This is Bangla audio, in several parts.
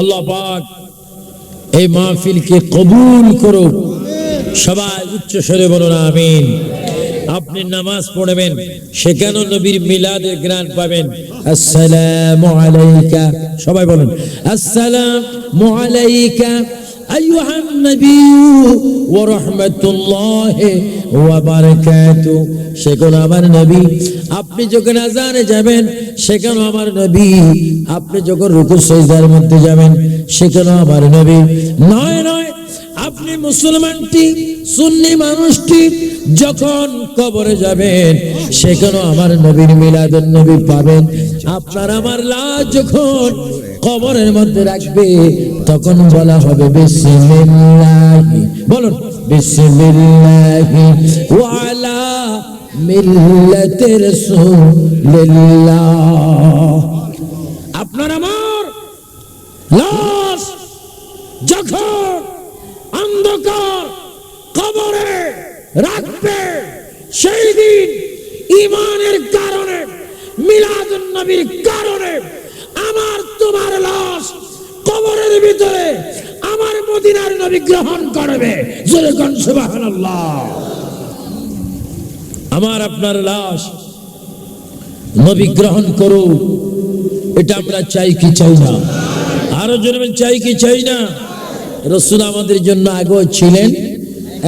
আল্লাহ পাক এই মাহফিলকে কবুল করো সবাই উচ্চ স্বরে বলুন, আমিন। আপনি নামাজ পড়বেন সেখানে নবীর মিলাদের গ্রান পাবেন। আসসালামু আলাইকা, সবাই বলুন, আসসালামু আলাইকা। أيها النبي ورحمة الله وبركاته সেখানে আমার নবী আপনি যখন আজানে যাবেন সেখানে আমার নবী আপনি যখন রুকু সজদার মধ্যে যাবেন সেখানে আমার নবী নয় নয় আপনি মুসলমানটি সুন্নি মানুষটি যখন কবরে যাবেন সেখানে আমার নবীর মিলাদুন নবী পাবেন আপনার আমার লাশ যখন কবরের মধ্যে রাখবে, তখন বলা হবে বিসমিল্লাহি। বলুন, বিসমিল্লাহি ওয়ালা মিল্লাতি রাসূলিল্লাহ। আপনার আমার লাশ যখন অন্ধকার কবরে রাখবে, সেই দিন ইমানের কারণে, মিলাদুন নবীর কারণে তোমার লাশ কবরের ভিতরে আমার মদিনার নবী গ্রহণ করবে। আমার আপনার লাশ নবী গ্রহণ করো এটা আমরা চাই কি চাই না? আরও জনমের চাই কি চাই না? রসুল আমাদের জন্য আগেও ছিলেন,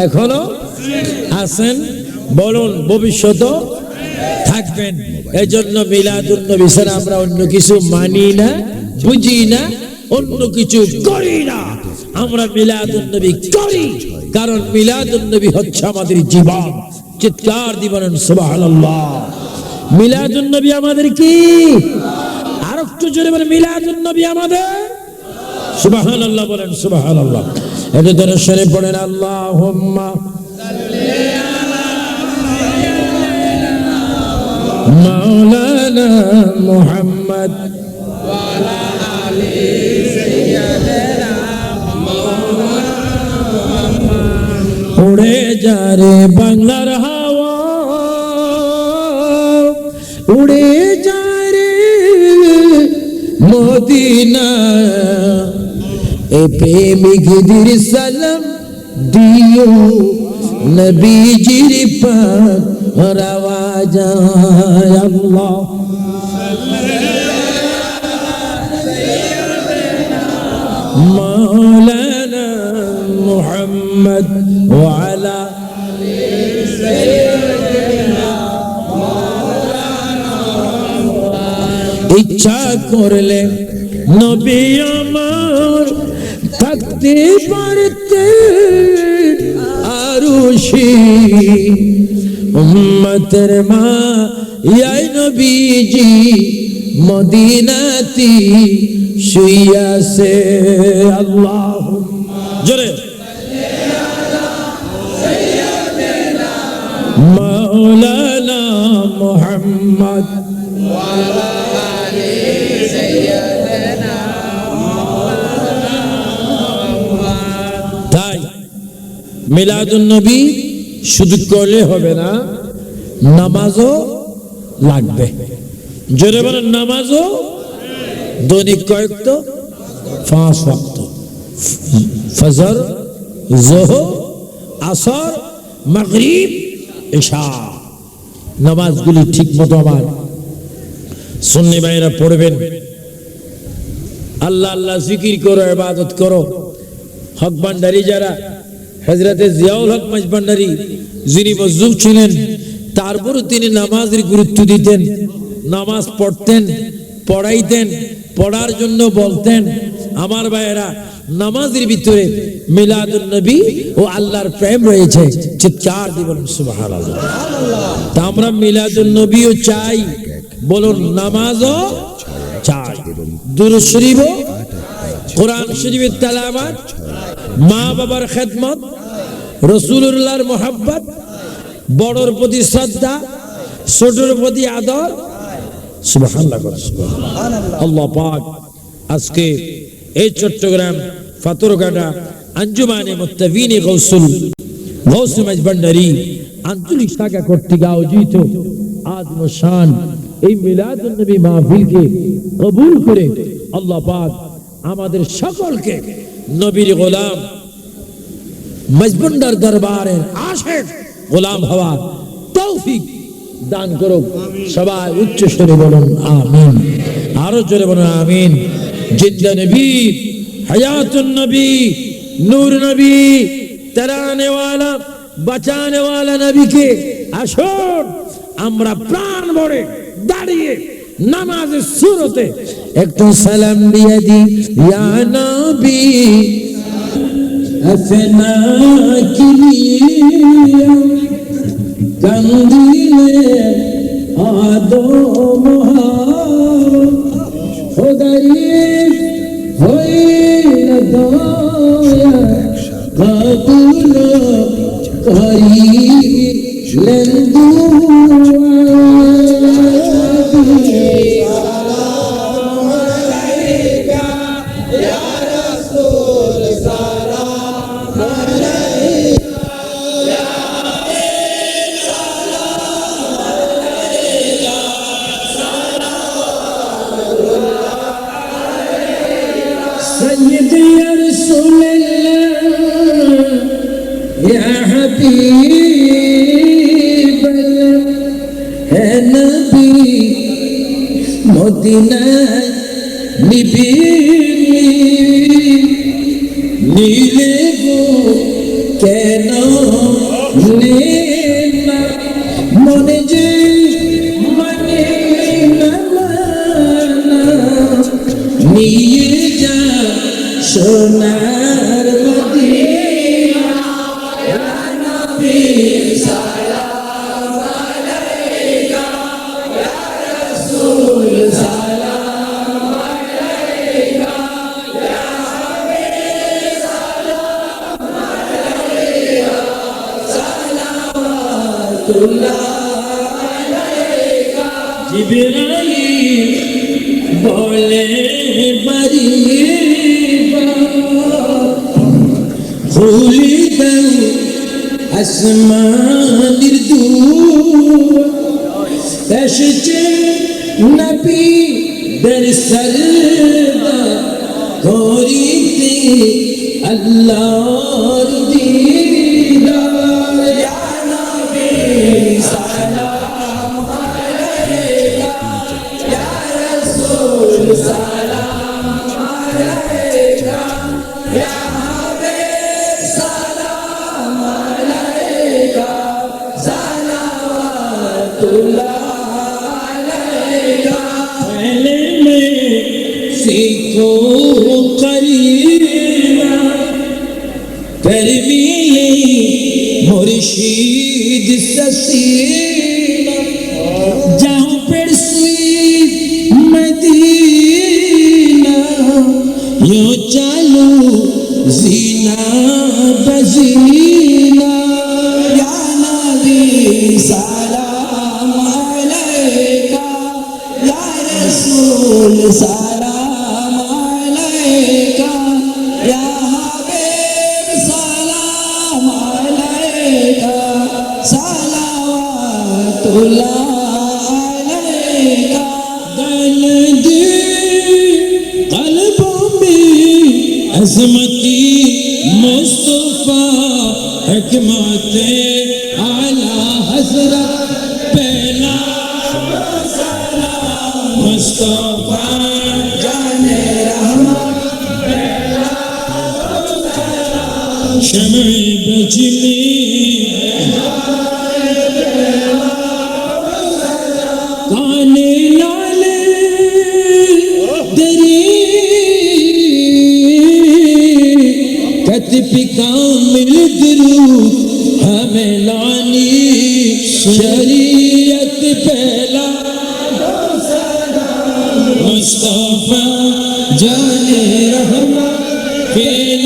এখনও আছেন, বলুন ভবিষ্যৎ থাকবেন। এই জন্য মিলাদুল নবী আমরা অন্য কিছু মানি না। বুঝি না অন্য কিছু করি না আমরা মিলাদুল নবী করি, কারণ মিলাদুল নবী হচ্ছে আমাদের জীবন। চিৎকার দিবেন সুবহানাল্লাহ। মিলাদুল নবী আমাদের কি? আর একটু জোরে বলে মিলাদুল নবী আমাদের? সুবাহান আল্লাহ বলেন সুবাহান আল্লাহ এটা ধরে সরে পড়েন আল্লাহ মাওলানা মুহাম্মদ। উড়ে যা রে বাংলার হাওয়া উড়ে যা রে মদিনা এ প্রেমিকদের সালাম দিও নবীজির পাক আওয়াজ আল্লাহ مولانا محمد وعلى ইচ্ছা করলে নবী আমার থাকতে পারতে আরুষি উম্মতের মা ইয়াই নবীজি মদিনাতি শুইয়াছে আল্লাহ। জোরে। মাওলানা মোহাম্মদ। তাই মিলাদুন নবী শুধু করলে হবে না, নামাজও লাগবে। জোরে বলেন, নামাজও দৈনিক কয়েক পাঁচ ওয়াক্ত। ফজর জোহ আসর, মাগরিব এশা নামাজগুলি ঠিক মতো আমার। সুন্নি ভাইরা পড়বেন। আল্লাহ আল্লাহ জিকির করো, ইবাদত করো। হক ভান্ডারি যারা হজরতে জিয়াউল হক মাঝ ভান্ডারি যিনি মজদুর ছিলেন, তারপরও তিনি নামাজের গুরুত্ব দিতেন, নামাজ পড়তেন, পড়াইতেন পড়ার জন্য বলতেন, আমার ভাইয়েরা, নামাজের ভিতরে মিলাদুল নবী ও আল্লাহর প্রেম রয়েছে। চিৎকার দিবেন সুবহানাল্লাহ। তা আমরা মিলাদুল নবীও চাই। বলুন, নামাজও চাই। দুরূদ শরীফও, কোরআন শরীফের তেলাওয়াত মা বাবার খেদমত রসুল্লাহর মোহাব্বত, বড়র প্রতি শ্রদ্ধা ছোটর প্রতি আদর আল্লাহ পাক আজকে এই চট্টগ্রাম আঞ্জুমানে মুত্তাবিনে গৌসুল গৌসুল ভান্ডারি আঞ্চলিক শাখা কর্তৃক আয়োজিত আজম শান এই নবী মাহফিলকে কবুল করে আল্লাহ পাক আমাদের সকলকে নবীর গোলাম মজবুন্ডার দরবারের আশের গোলাম হওয়ার তৌফিক দান করুক। সবাই উচ্চ স্বরে বলুন, আমিন। আরও জোরে বলুন, আমিন। নবী, হায়াতুন নবী, নূর নবী ওয়ালা বাঁচানে ওয়ালা নবীকে আসুন, আমরা প্রাণ ভরে দাঁড়িয়ে নামাজের সুরতে একটু সালাম দিয়ে দি ইয়া নবী কান্দিলে আদম খোদারিফ হইল দয়া কবুল করিলেন এসেছে নবী দের সরদা করিতে আল্লাহর দিদার Zina, Zina, Yana, Zina. کامل درو ہمیں لانی۔ شریعت پہلا مصطفیٰ جانے رحمت۔ پہلا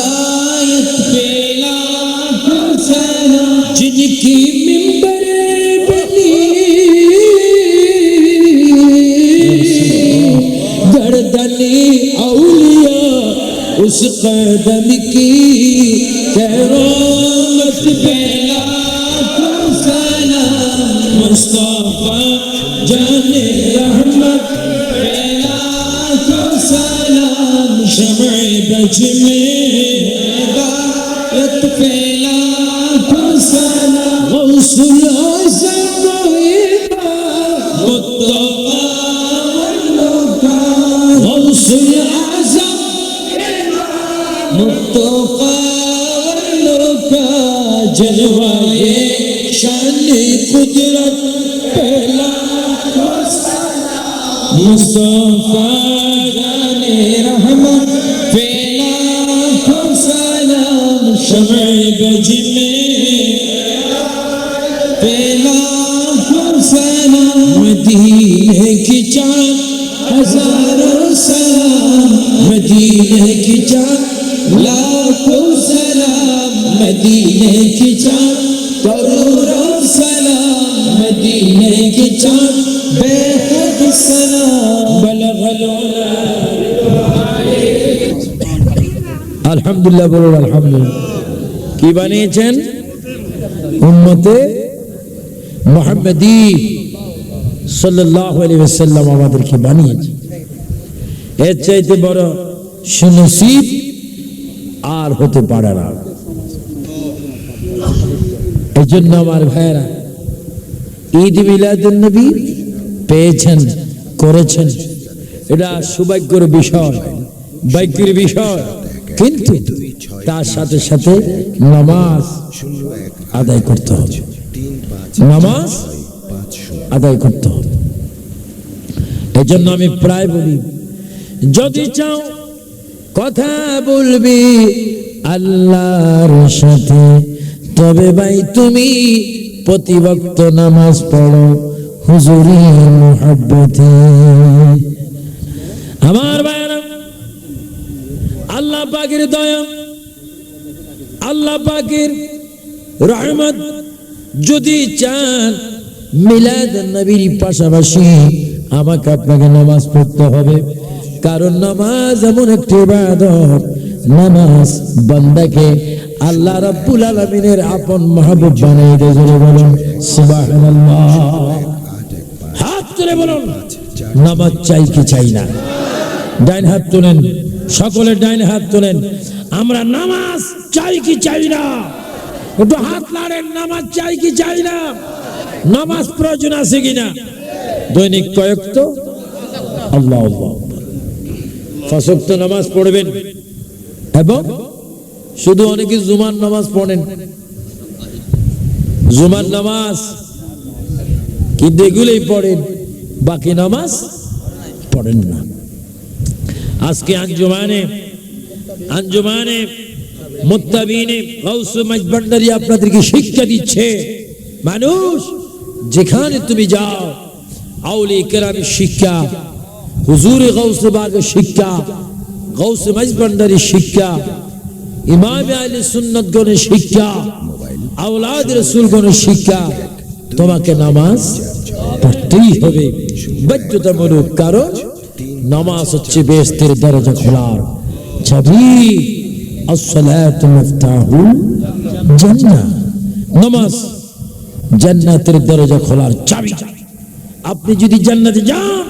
उस कदम की करोमत पहला मुस्तफा जाने रहमत पहला को सलाम शमे बज में पहला को सलाम मुस्तफा वालों का जलवा ये शान कुदरत पहला मुस्तफा गाने रहमत फैला हम सलाम शमे गज में फैला हम सलाम मदीने की चांद हजारों सलाम मदीने की चांद मदीने की चांद करोड़ों सलाम मदीने की चांद बेहद सलाम বলগল আলহামদুলিল্লাহ বলুন আলহামদুলিল্লাহ কি বানিয়েছেন উম্মতে মোহাম্মদী সাল্লাল্লাহু আলাইহি ওয়াসাল্লাম আমাদেরকে বানিয়েছে এর চাইতে বড় সুনসিব আর হতে পারে না এই জন্য আমার ভাইয়েরা, ঈদ মিলাদুন নবী পেয়েছেন, করেছেন। এটা সৌভাগ্যের বিষয়, ভাগ্যের বিষয়। কিন্তু তার সাথে সাথে নামাজ আদায় করতে হবে। নামাজ আদায় করতে হবে। এই জন্য আমি প্রায় বলি, যদি চাও কথা বলবি আল্লাহর সাথে তবে ভাই তুমি প্রতিবক্ত নামাজ পড়ো হুজুরি মুহাব্বতে। আমার ভাইরা আল্লাহ পাকের দয়া, আল্লাহ পাকের রহমত যদি চান, মিলাদ নবীর পাশাপাশি আমাকে আপনাকে নামাজ পড়তে হবে। কারণ নামাজ এমন একটি ইবাদত নামাজ বান্দাকে আল্লাহ রাব্বুল আলামিনের আপন মাহবুব বানিয়ে দেয় জোরে বলুন, সুবহানাল্লাহ। হাত তুলে বলুন, নামাজ চাই কি চাই না? ডাইন হাত তোলেন সকলে ডাইন হাত তোলেন। আমরা নামাজ চাই কি চাই না? একটু হাত নাড়েন, নামাজ চাই কি চাই না? নামাজ প্রয়োজন আছে কিনা দৈনিক কয়েক তো? আল্লাহ আল্লাহ ফাঁসক্ত নামাজ পড়বেন। এবং শুধু অনেকে জুমার নামাজ পড়েন। জুমার নামাজ কিন্তু এগুলোই পড়েন, বাকি নামাজ পড়েন না। আজকে আঞ্জুমানে আঞ্জুমানে মুত্তাবিনে মাজবান্ডারি আপনাদেরকে শিক্ষা দিচ্ছে, মানুষ, যেখানে তুমি যাও আউলি কেরামের শিক্ষা, হুজুরে গাউসে বাগের শিক্ষা গাউসে মাজবান্ডারির শিক্ষা, ইমাম আলী সুন্নত গণের শিক্ষা আউলাদ রসুল গণের শিক্ষা। তোমাকে নামাজ পড়তেই হবে। বাধ্যতামূলক কারণ নামাজ হচ্ছে বেস্তের দরজা খোলার জান্নাহ। নামাজ জান্নাতের দরজা খোলার চাবি। আপনি যদি জান্নাতে যান,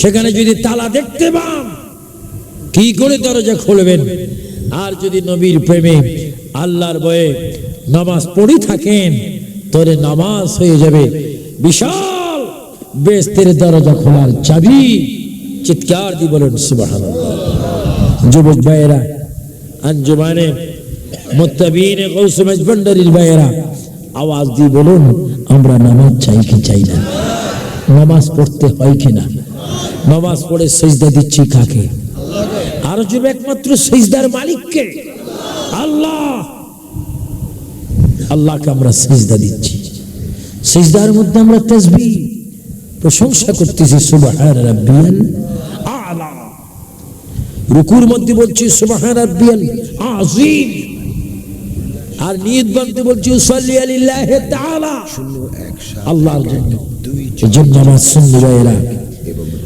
সেখানে যদি তালা দেখতে পান কি করে দরজা খুলবেন? আর যদি নবীর প্রেমে আল্লাহর বয়ে নামাজ পড়ে থাকেন তোরে নামাজ হয়ে যাবে বিশাল বেস্তের দরজা খোলার চাবি। চিৎকার দি বলেন, সুবহানাল্লাহ। যুবক ভাইয়েরা, আঞ্জুমানে, মুত্তাবিনে গৌস মাজবান্ডারির ভাইয়েরা, আওয়াজ দিয়ে বলুন, আমরা নামাজ চাই কি চাই না? নামাজ পড়তে হয় কিনা নামাজ পড়ে সেজদা দিচ্ছি কাকে? আর যুব একমাত্র সেজদার মালিককে। আল্লাহ। আল্লাহকে আমরা সেজদা দিচ্ছি। সেজদার মধ্যে আমরা তসবি প্রশংসা করতেছি সুবহান রাব্বিয়াল আলা। রুকুর মধ্যে বলছি সুবহান রাব্বিয়াল আযীম। আর নিয়ত বানতে বলছি উসাল্লি আলিল্লাহি তাআলা। আল্লাহর জন্য। জন্য আমার সুন্নি ভাইয়েরা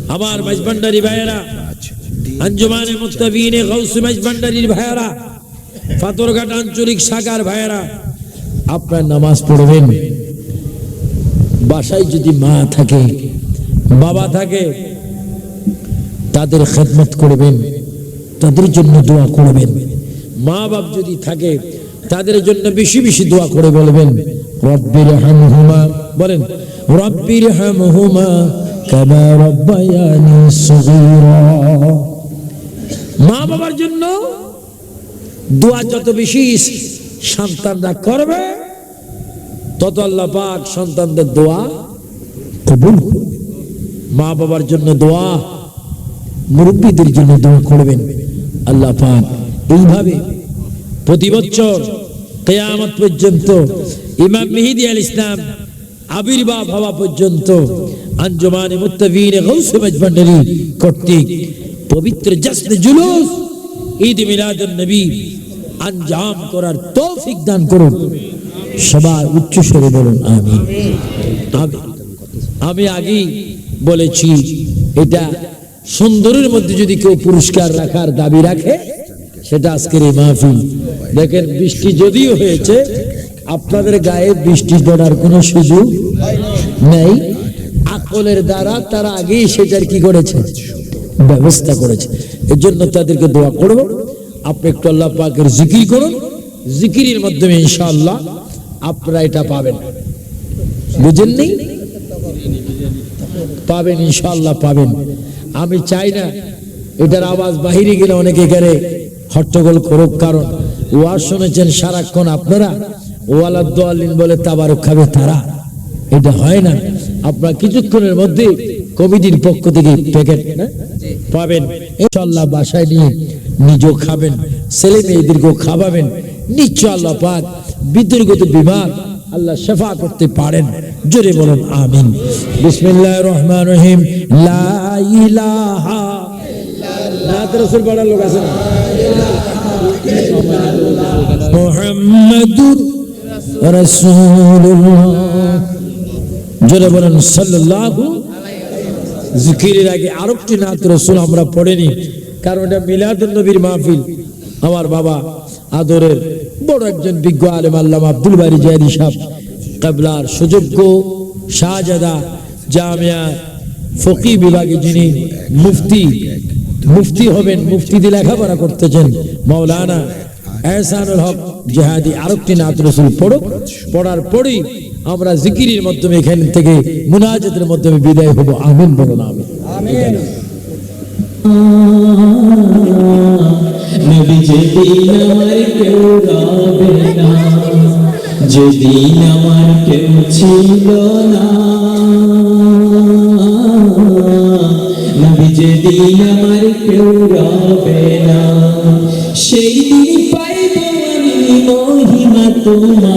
আমার মাঝবান্ডারি ভাইয়েরা আঞ্জুমানে মুত্তাবিনে গাউসে মাঝবান্ডারির ভাইয়েরা, ফাতরঘাট আঞ্চলিক শাখার ভাইয়েরা, আপনার নামাজ পড়বেন। বাসায় যদি মা থাকে, বাবা থাকে, তাদের খেদমত করবেন, তাদের জন্য দোয়া করবেন। মা বাপ যদি থাকে, তাদের জন্য বেশি বেশি দোয়া করে বলবেন, রব্বির হামহুমা বলেন, রব্বির হামহুমা, কামা রব্বায়ানি সগীরা মা বাবার জন্য দোয়া যত বেশি সন্তানরা করবে, তত আল্লাহ পাক সন্তানদের দোয়া কবুল করবে মা বাবার জন্য দোয়া, মুরব্বীদের জন্য দোয়া করবেন। আল্লাহ পাক এইভাবে প্রতি বছর কেয়ামত পর্যন্ত ইমাম মেহিদি আল ইসলাম আবির্ভাব হওয়া পর্যন্ত আঞ্জমানে মুত্তাবিন গৌসে মজবান্ডারি কর্তৃক পবিত্র জশ্ন জুলুস, ঈদ মিলাদুন নবী আঞ্জাম করার তৌফিক দান করুন। সবাই উচ্চ স্বরে বলুন আমি আমি আগেই বলেছি, এটা সুন্দরের মধ্যে যদি কেউ পুরস্কার রাখার দাবি রাখে, সেটা আজকের এই মাহফিল। দেখেন, বৃষ্টি যদিও হয়েছে, আপনাদের গায়ে বৃষ্টি পড়ার কোনো সুযোগ নেই। আকলের দ্বারা তারা আগেই সেটার কি করেছে? ব্যবস্থা করেছে। এর জন্য তাদেরকে দোয়া করব। আপনি একটু আল্লাহ পাকের জিকির করুন। জিকিরের মাধ্যমে ইনশাআল্লাহ আপনারা এটা পাবেন। বুঝেননি? পাবেন, ইনশাআল্লাহ পাবেন। আমি চাই না এটার আওয়াজ বাহিরে গেলে অনেকে এখানে হট্টগোল করুক। কারণ ওয়াজ শুনেছেন সারাক্ষণ আপনারা, ওয়ালাদ দোয়ালিন বলে তাবারক খাবে তারা। এটা হয় না। আপনার কিছুক্ষণের মধ্যে কমিটির পক্ষ থেকে প্যাকেট পাবেন। ইনশাআল্লাহ বাসায় নিয়ে নিজেও খাবেন, ছেলে মেয়েদেরকেও খাওয়াবেন। নিশ্চয় আল্লাহ পাক বিতর্কিত বিভাগ আল্লাহ শেফা করতে পারেন। জোরে বলুন, আমিন। বিসমিল্লাহ রহমান রহিম। লা ইলাহা বড় লোক আছে জোরে বলুন, সাল্লাল্লাহু জিকিরের আগে আরেকটি নাত রসুল আমরা পড়েনি, কারণ এটা মিলাদুন নবীর মাহফিল। আমার বাবা আদরের বড় একজন বিজ্ঞ আলেম আল্লামা আব্দুল বারি জাহারি সাহেব, কাবলার সুযোগ্য শাহজাদা জামিয়া ফকি বিভাগে যিনি মুফতি মুফতি হবেন, মুফতিতে লেখাপড়া করতেছেন, মাওলানা এহসানুল হক জেহাদি আরেকটি নাত রসুল পড়ো পড়ার পরেই আমরা জিকিরের মাধ্যমে এখান থেকে মুনাজাতের মাধ্যমে বিদায় হব। আমিন বলুন নবী যেদিন আমার কেউ ছিল না। যেদিন আমার কেউ রবে না। সেই দিন পাইব আমি মহিমা তোমার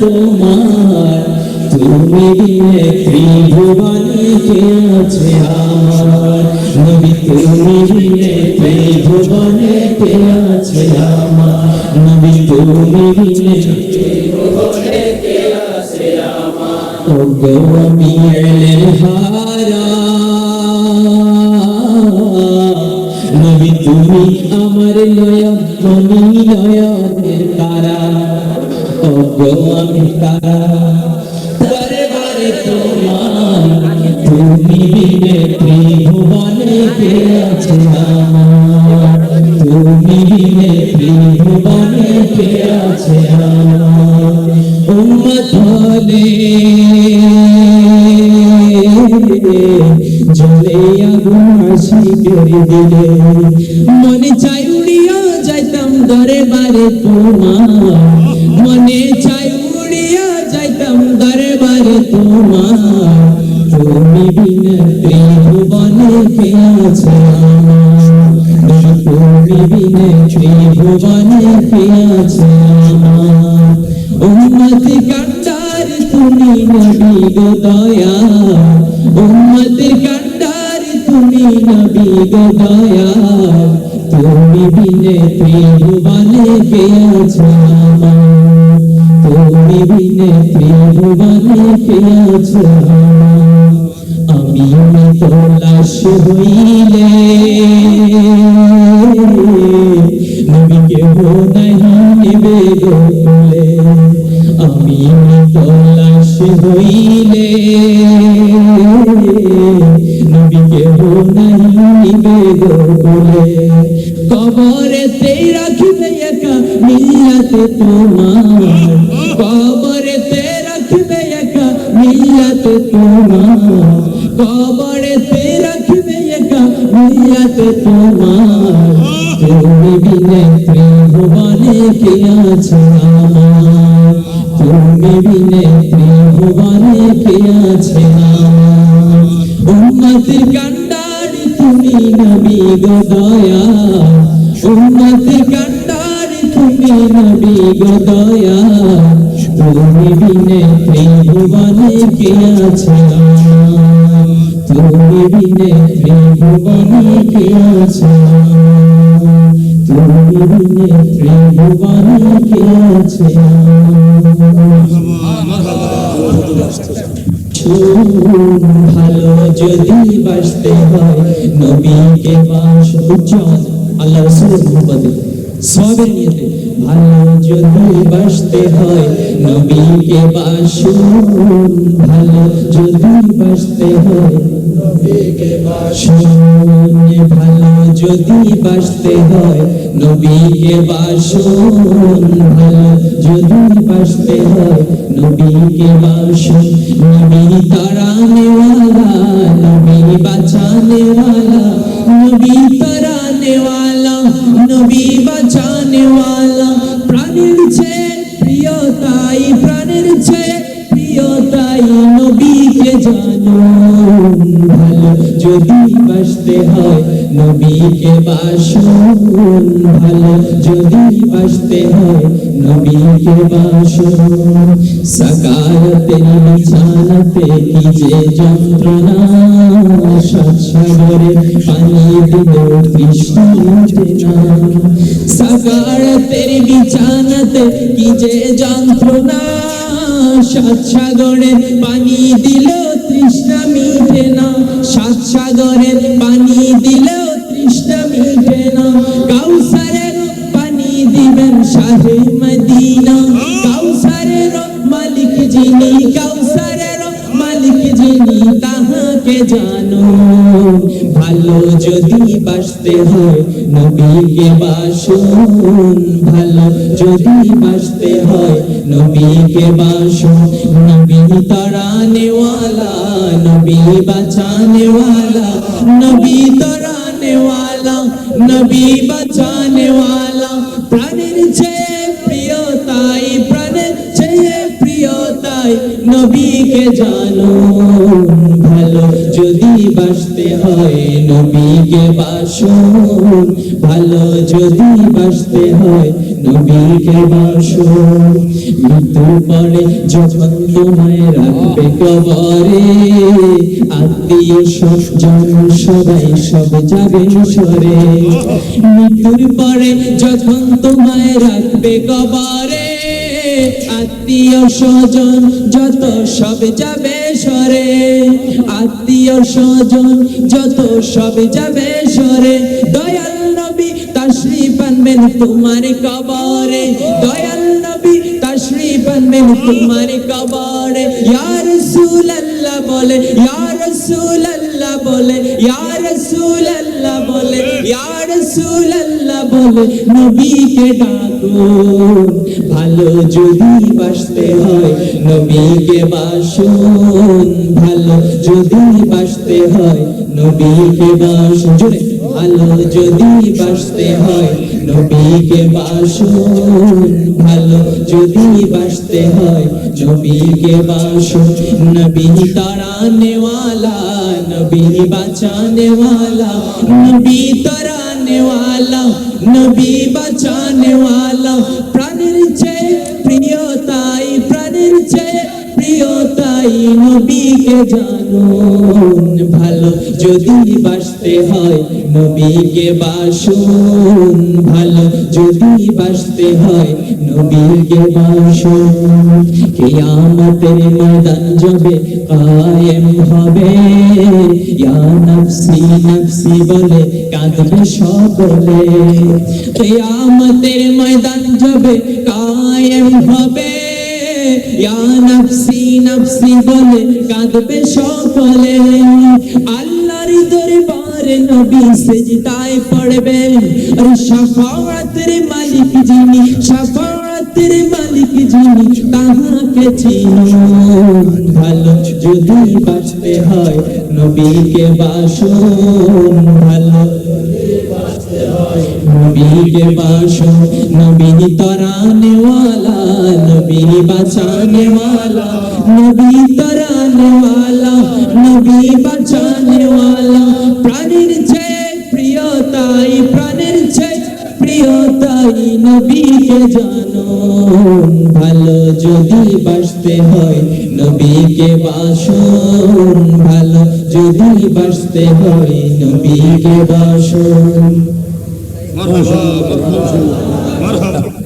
তোমার। তুমি দিনে ত্রিভুবনে কে আছে আমার? নবী, তুমি দিনে ত্রিভুবনে কে আছে আমার? নবী, তুমি আমি নবী, তুমি আমার নয়ন তুমি নয়নের তারা। তুমি বিনে ত্রিভুবনে কে আছে আমার তুমি বিনে ত্রিভুবনে কে আছে আমার উম্মত হলে জলে আগুন হাসি করে দিলে তোমার তুমি বিনা ত্রিভুবনে কে আছে? আমার তুমি বিনা ত্রিভুবনে কে আছে আমার উম্মতি কান্ডার তুমি নবী গো দয়া উম্মতির কান্ডার নবী গো দয়াল তুমি বিনে ত্রিভুবনে কে আছে তুমি বিনে ত্রিভুবনে কে আছে আমার আমি মৃত লাশ হইলে নবীকে হো নাহি গো আমি মৃত হইলে নবীকে হো নাহি নেবে কবরেতে একা মিল্লাতে তোমার কবরেতে রাখবে একা মিল্লাতে তোমার। কবরেতে রাখবে একা মিল্লাতে তোমার। তুমি বিনে ত্রিভুবনে কে আছে আমার? তুমি বিনে ত্রিভুবনে কে আছে আমার? উম্মতির কান্ডারি তুমি নবী গো দয়া। উম্মতির কান্ডারি তুমি নবী গো দয়া। তুমি বিনে ত্রিভুবনে কে আছে? তুমি বিনে ত্রিভুবনে কে আছে তুমি বিনে ত্রিভুবনে কে আছে ভালো যদি বাসতে হয় নবীকে বাস উজ্জ্বল আল্লাহ রসুলের মোহাম্মদে সবের নিয়তে ভালো যদি বাসতে হয়, নবীকে বাসুন ভালো যদি বাসতে হয় ভালো যদি বাসতে হয়, নবীকে বাসুন ভালো যদি বাসতে হয়, নবীকে বাসুন নবী তারানে নবী বাঁচানে নবী তারানে তুমি বাঁচানেওয়ালা প্রাণের চেয়ে প্রিয় তাই প্রাণের চেয়ে প্রিয় তাই নবীকে জানো যদি বাসতে হয়, নবীকে বাসুন ভালো। যদি বাসতে হয়, নবীকে বিছানাতে কি যে যন্ত্রণা সাগরে পানি দিল ওঠে বিছানাতে কি যে যন্ত্রণা সাত সাগরের পানি দিল তৃষ্ণা মিটে না। সাত সাগরের পানি দিলেও তৃষ্ণা মিটে না। কাউসারের পানি দিবেন শাহে মদিনা। কাউসারের মালিক যিনি, কাউসারের মালিক যিনি তাহাকে জানো, ভালো যদি বাসতে হয়, নবীকে বাসুন। ভালো যদি বাসতে হয়, নবীকে বাসুন। নবী তারা নেওয়ালা নবী বাঁচানেওয়ালা, নবী তারা নেওয়ালা নবী বাঁচানেওয়ালা, প্রাণের প্রিয় নবীকে জানো। ভালো যদি বাসতে হয় নবীকে বাসুন ভালো যদি বাসতে হয় নবীকে বাসুন মৃত্যুর পরে যখন তোমায় রাখবে কবরে, আত্মীয় স্বজন সবাই সব যাবে সরে মৃত্যুর পরে যখন তোমায় রাখবে কবরে আত্মীয় স্বজন যত সব যাবে সরে। আত্মীয় স্বজন যত সব যাবে সরে। দয়াল নবী তাশরিফ আনবেন তোমার কবরে। দয়াল নবী তাশরিফ আনবেন তোমার কবরে। ইয়া রাসূলুল্লাহ বলে, ইয়া রাসূলুল্লাহ বলে, ইয়া রাসূলুল্লাহ বলে, ইয়া রাসূলুল্লাহ বলে, নবীকে ডাকুন ভালো যদি বাসতে হয় নবীকে বাসুন ভালো যদি বাসতে হয় নবীকে বাসুন জোরে ভালো যদি বাসতে হয় নবীকে বাসুন ভালো যদি বাসতে হয় নবীকে বাসুন নবী তারানে वाला নবী বাঁচানে वाला নবী তারানে वाला নবী বাঁচানে वाला প্রাণের চেয়ে প্রিয় নবীকে জানুন ভালো। যদি বাসতে হয় নবীকে বাসুন ভালো। যদি বাসতে হয় নবীকে বাসুন। ময়দান কায়েম হবে। ইয়া নফসি নফসি বলে কাঁদবে সকলে। কিয়ামতের ময়দান জবে কায়েম হবে। ইয়া নফসি নফসি বলে কাঁদবে সকলে। আল্লাহর দরবারে নবী সেজদায় পড়বেন। আর শাফাআতের মালিক যিনি শাফাআতের মালিক যিনি, তাহাকে চিনুন ভালো যদি বাঁচতে হয় নবীকে বাসুন। ভালো নবীকে বাসো নবী তরানে নবী বাঁচানে নবী তরানে নবী বাঁচানে প্রাণের যে প্রিয় তাই প্রাণের যে প্রিয় নবীকে জানো। ভালো যদি বাসতে হয় নবীকে বাসো। ভালো যদি বাসতে হয় নবীকে বাসো। مرحبا مرحبا مرحبا